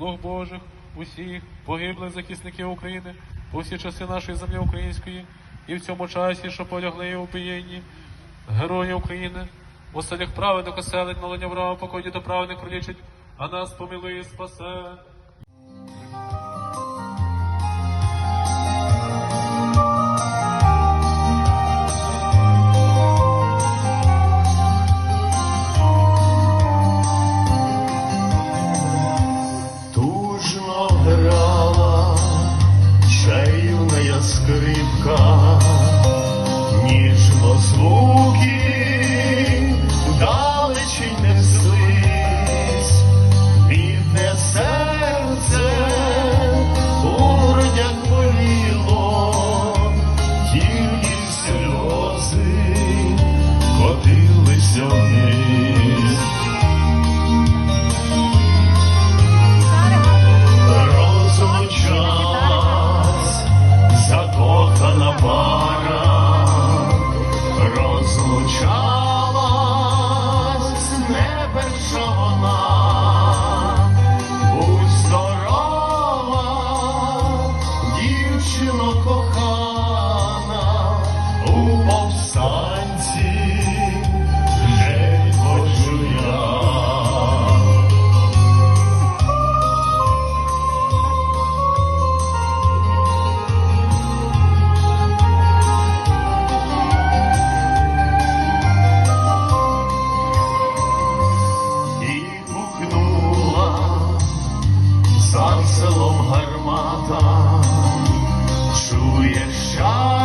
слуг Божих, усіх погиблих захисників України, по всі часи нашої землі української, і в цьому часі, що полягли у убієнні герої України, в оселях праведних оселить, молення врага, покоді до праведних пролічить, а нас помилує спасе.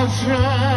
friend.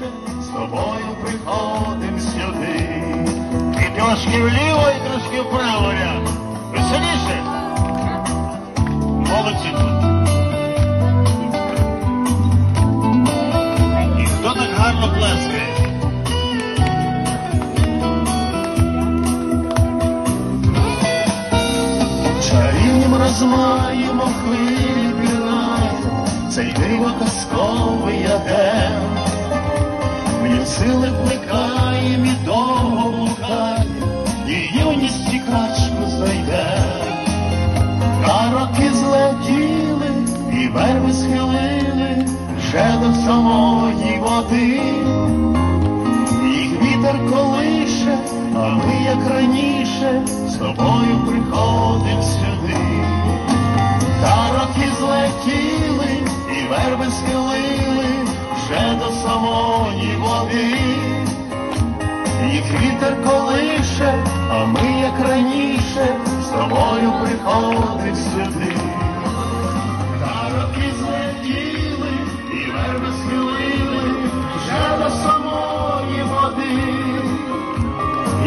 Раніше, з тобою приходим сюди. І трошки вліво, і трошки вправо ряд. Веселіше? Молодці. І хто так гарно плескає? Чарівнім розмаємо хвилі пірнаємо, цей диво казковий ядем. Сили вмикаєм і довго і юність тікачку знайдем. На роки злетіли, і верби схилили вже до самої води. Їх вітер колише, а ми, як раніше, з тобою приходим сюди. Та роки злетіли, і верби схилили вже до самої води. Їх вітер колише, а ми, як раніше, з тобою приходим сюди. Та роки злетіли, і верби схилили вже до самої води.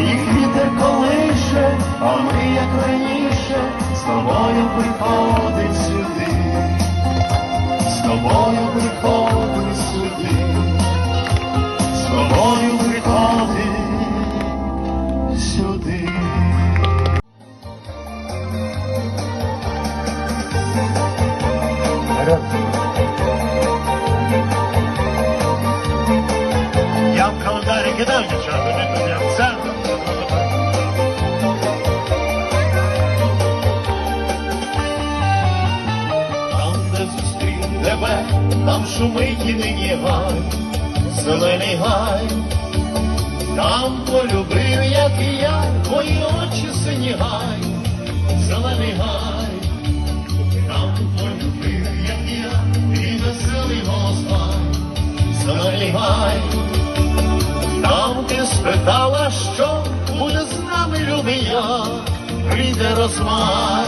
Їх вітер колише, а ми, як раніше, з тобою приходить сюди, кидав дівчата, не туди. Сам. Там, де зустрів тебе, там шумить і нині гай, зелений гай. Там полюбив, як і я, твої очі сині гай, зелений гай, там полюбив, як я, і веселий голос гай, зелений ти спитала, що буде з нами, любий я, прийде розмай.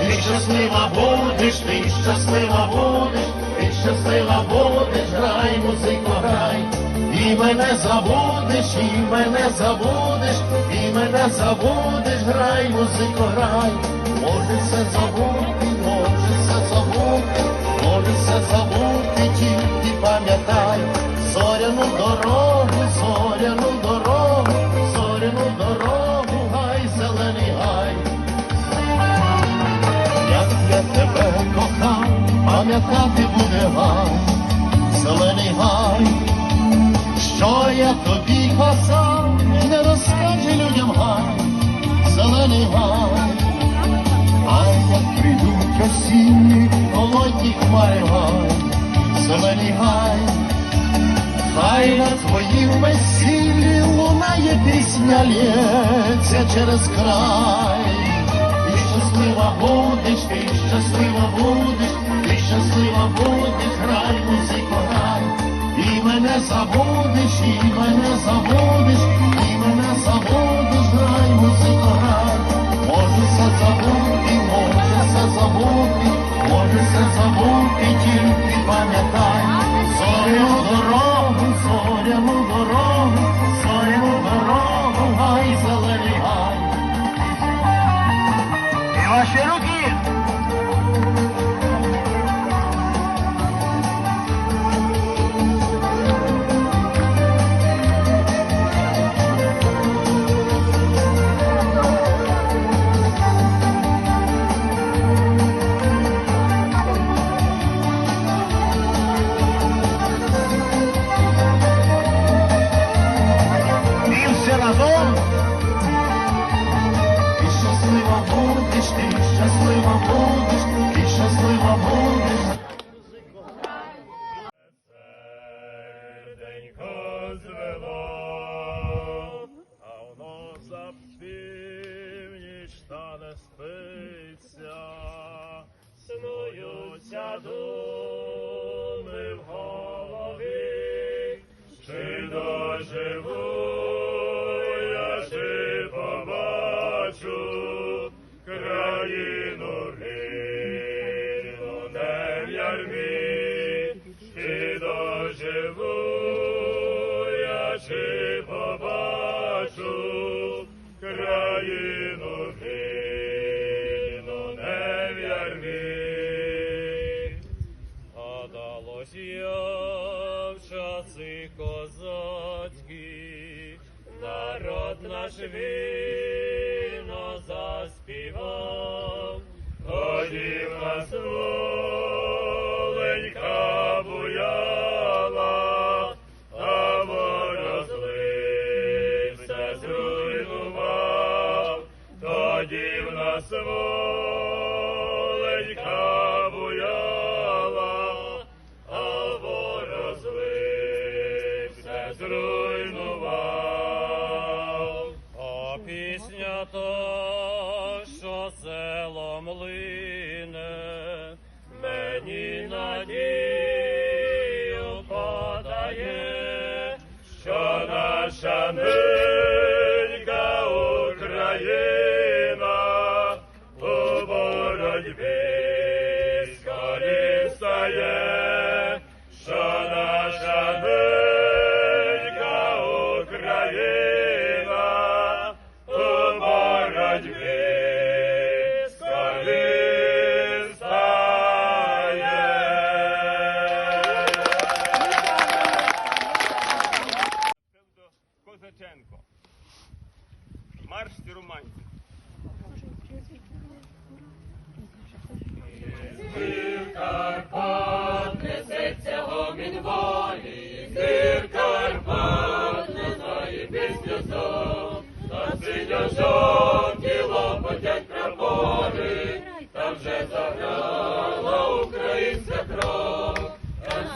Ти щаслива будеш, ти щаслива будеш, ти щаслива будеш, грай, музико, грай. І мене забудеш, і мене забудеш, і мене забудеш, грай, музико, грай. Може все забути, може все забути, може все забути, тільки пам'ятай. Зоряну дорогу, пам'ятати буде гай, зелений гай, що я тобі казав, не розкаже людям гай, зелений гай, а як прийдуть осінні, холодні хмари гай, зелений гай, хай на твоїм весіллі лунає пісня лється через край. Щаслива будеш, ти щаслива будеш, щаслива будеш, грай, музико, грай. І мене заводиш, і мене заводиш, і мене заводиш, грай, музико, грай. Може все забути, може все забути, може все забути, тільки пам'ятай. Спиться, снуються думи в голові, чи доживу Гадалось я в часи козацькі, народ наш вільно заспівав, ходів на воленька ненька Україна у боротьбі скорі стає,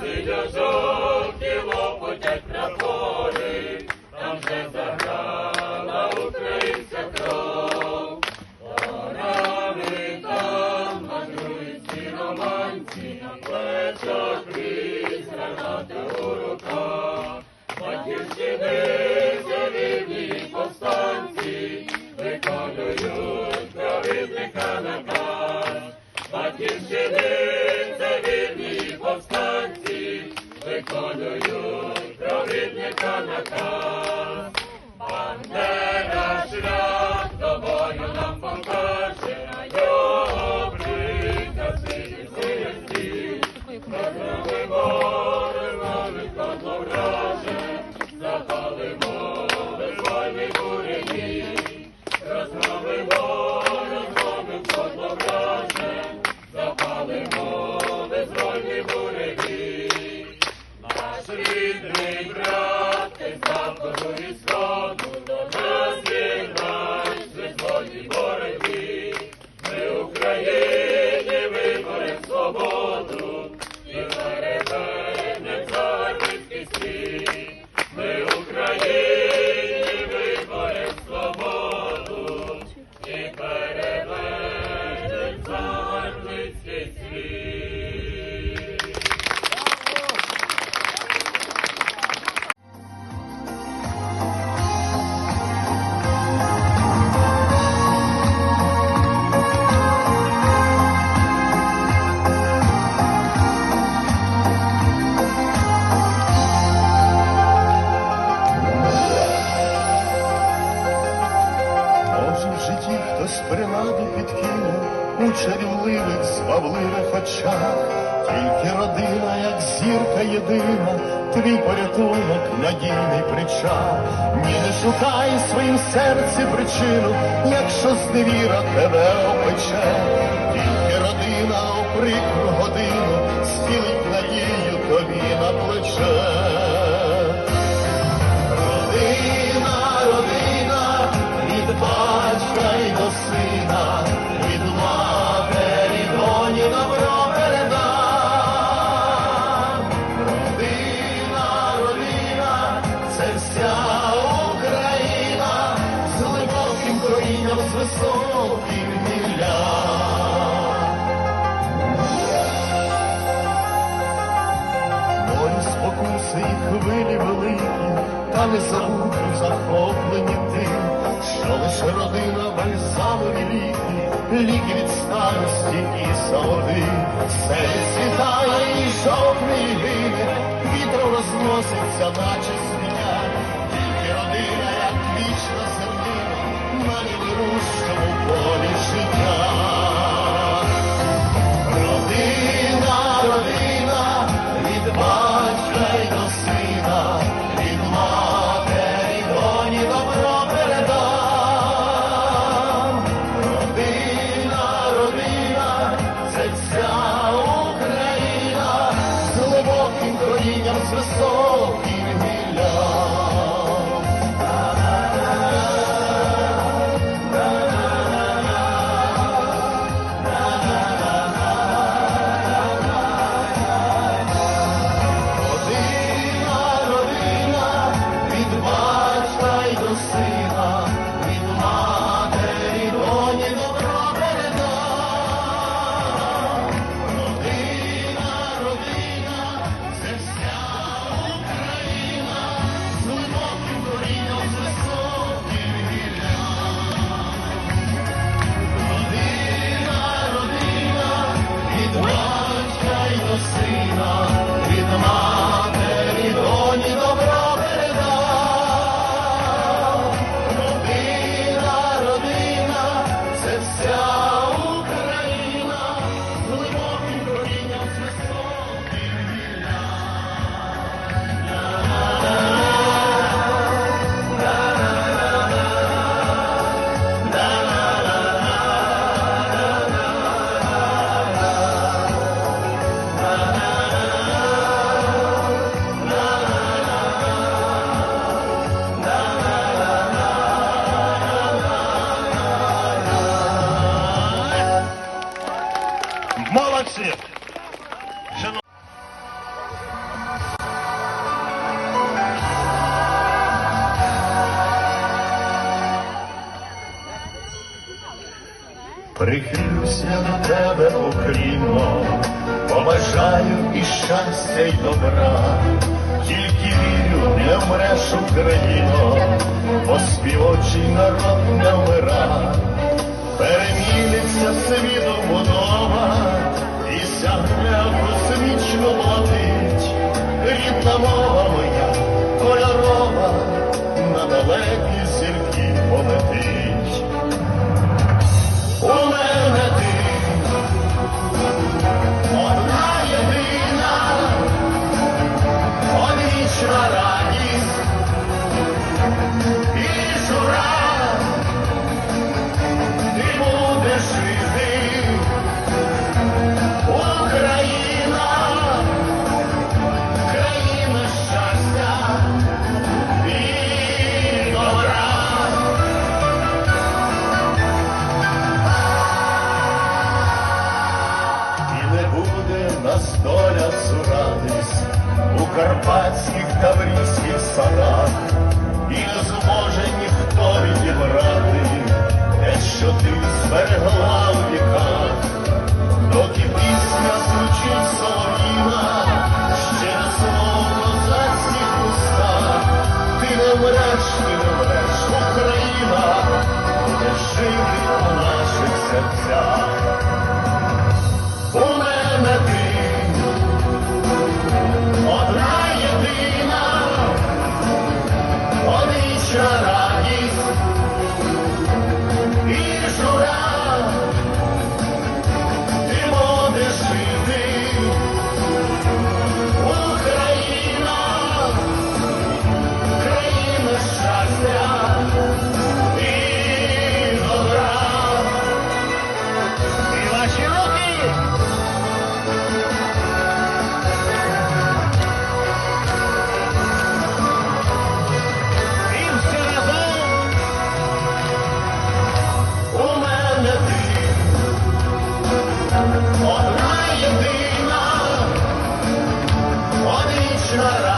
там America. Чарівливих, очах. Тільки родина, як зірка єдина, твій порятунок, надійний причал. Ні, не шукай в своїм серці причину, якщо зневіра тебе опече. Тільки родина у прикру годину стілить надію тобі на плече. Та захоплені тим, що лише родина бальзамові ліки, ліки від старості і самоти. Все світає і жовтне і гине, вітром розноситься, наче світя, тільки родина, як вічна землина, на невирушному полі життя. Корінням, з до побажаю і щастя, й добра, тільки вірю, не вмреш Україно, бо співочий народ не вмира, переміниться світу будова, і сягне в космічну блатить, рідна мова моя, кольорова, на далекі зірки полетить. Радість. І жура, ти будеш жити, Україна, країна щастя. І добра. І не буде нас доля цуратись у карпатських таврійських садах, Chora.